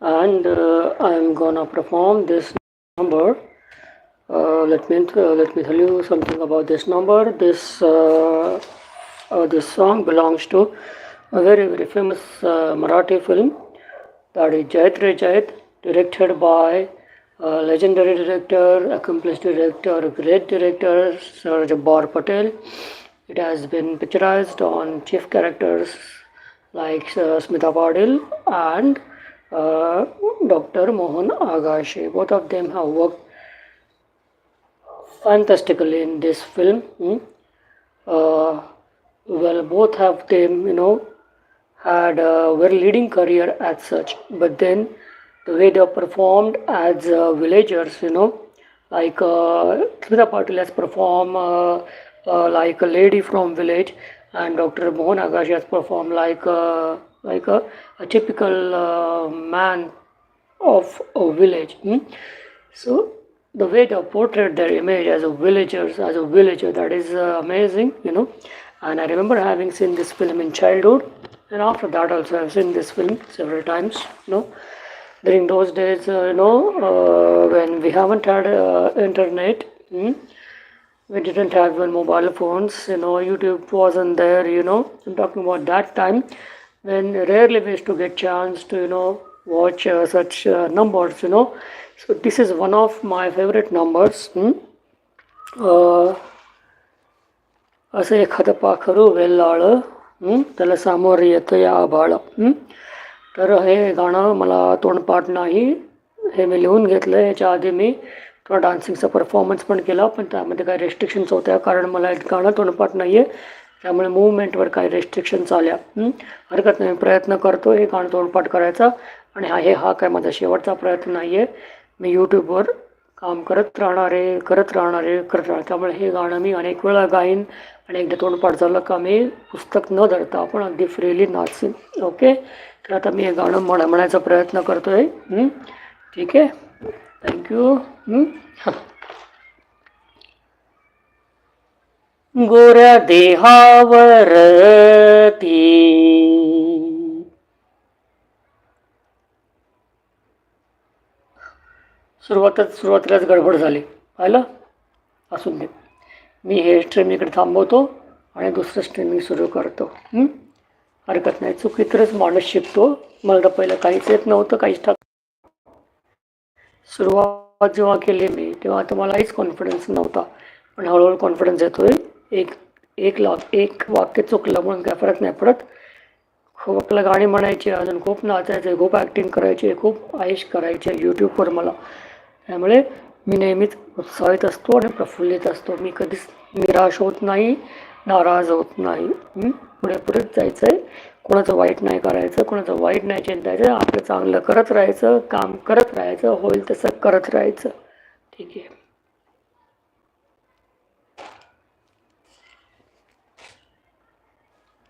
and uh, I'm gonna perform this number. Uh, let me uh, let me tell you something about this number. This uh, uh, this song belongs to a very very famous uh, Marathi film that is Jait Re Jait, directed by uh, legendary director, accomplished director, great director Sir Jabbar Patel. It has been picturized on chief characters like uh, Smita Patil and uh, Dr. Mohan Agashe. Both of them have worked fantastically in this film. hmm. Uh, well, both have them, you know, had a very leading career as such, but then the way they performed as uh, villagers, you know, like uh, Patil has performed uh, uh, like a lady from village, and Dr. Mohan Agashi has performed like uh, like a, a typical uh, man of a village. hmm. So the way they portrayed their image as a villagers, as a villager, that is uh, amazing, you know. And I remember having seen this film in childhood, and after that also I've seen this film several times, you know. During those days, uh, you know, uh, when we haven't had uh, internet, hmm, we didn't have even mobile phones, you know, YouTube wasn't there, you know. I'm talking about that time then rarely we used to get chance to, you know, watch uh, such uh, numbers, you know. So this is one of my favorite numbers. Hmm? Uh, असं एखादं पाखरू वेल्लाळं hmm? त्याला सामोरं येतं या आभाळ hmm? तर हे गाणं मला तोंडपाठ नाही हे मी लिहून घेतलं याच्या आधी मी थोडा डान्सिंगचा परफॉर्मन्स पण केला पण त्यामध्ये काही रेस्ट्रिक्शन्स होत्या कारण मला गाणं तोंडपाठ नाही आहे त्यामुळे मूवमेंटवर काही रेस्ट्रिक्शन्स आल्या हरकत नाही. प्रयत्न करतो हे गाणं तोंडपाठ करायचा. आणि हा हे हा काय माझा शेवटचा प्रयत्न नाही आहे मी यूट्यूबवर काम करत राहणार आहे करत राहणार आहे करत राहणार त्यामुळे हे गाणं मी अनेक वेळा गाईन आणि एकदा तोंडपाठ झालं का मी पुस्तक न धरता आपण अगदी फ्रीली नाचीन. ओके? तर आता मी हे गाणं म्हणा म्हणायचा प्रयत्न करतो आहे ठीक आहे? थँक्यू हां देहावर ती सुरुवातच सुरुवातीलाच गडबड झाली. पाहिलं? असून दे. मी हे स्ट्रीम इकडे थांबवतो आणि दुसरं स्ट्रीमिंग सुरू करतो. हरकत नाही. चुकीतरच माणूस शिकतो. मला तर पहिलं काहीच येत नव्हतं काहीच टाक सुरुवात जेव्हा केली मी तेव्हा तर काहीच कॉन्फिडन्स नव्हता. पण हळूहळू कॉन्फिडन्स येतो आहे एक एक ला एक वाक्य चुकलं म्हणून काय फरक नाही पडत. खूप आपलं गाणी म्हणायची अजून खूप नाचायचं खूप ॲक्टिंग करायची खूप आयुष करायचे यूट्यूबवर मला. त्यामुळे मी नेहमीच उत्साहित असतो आणि प्रफुल्लित असतो. मी कधीच निराश होत नाही नाराज होत नाही. पुढे पुढेच जायचं आहे कोणाचं वाईट नाही करायचं कोणाचं वाईट नाही चिंतायचं. आपलं चांगलं करत राहायचं काम करत राहायचं होईल तसं करत राहायचं. ठीक आहे.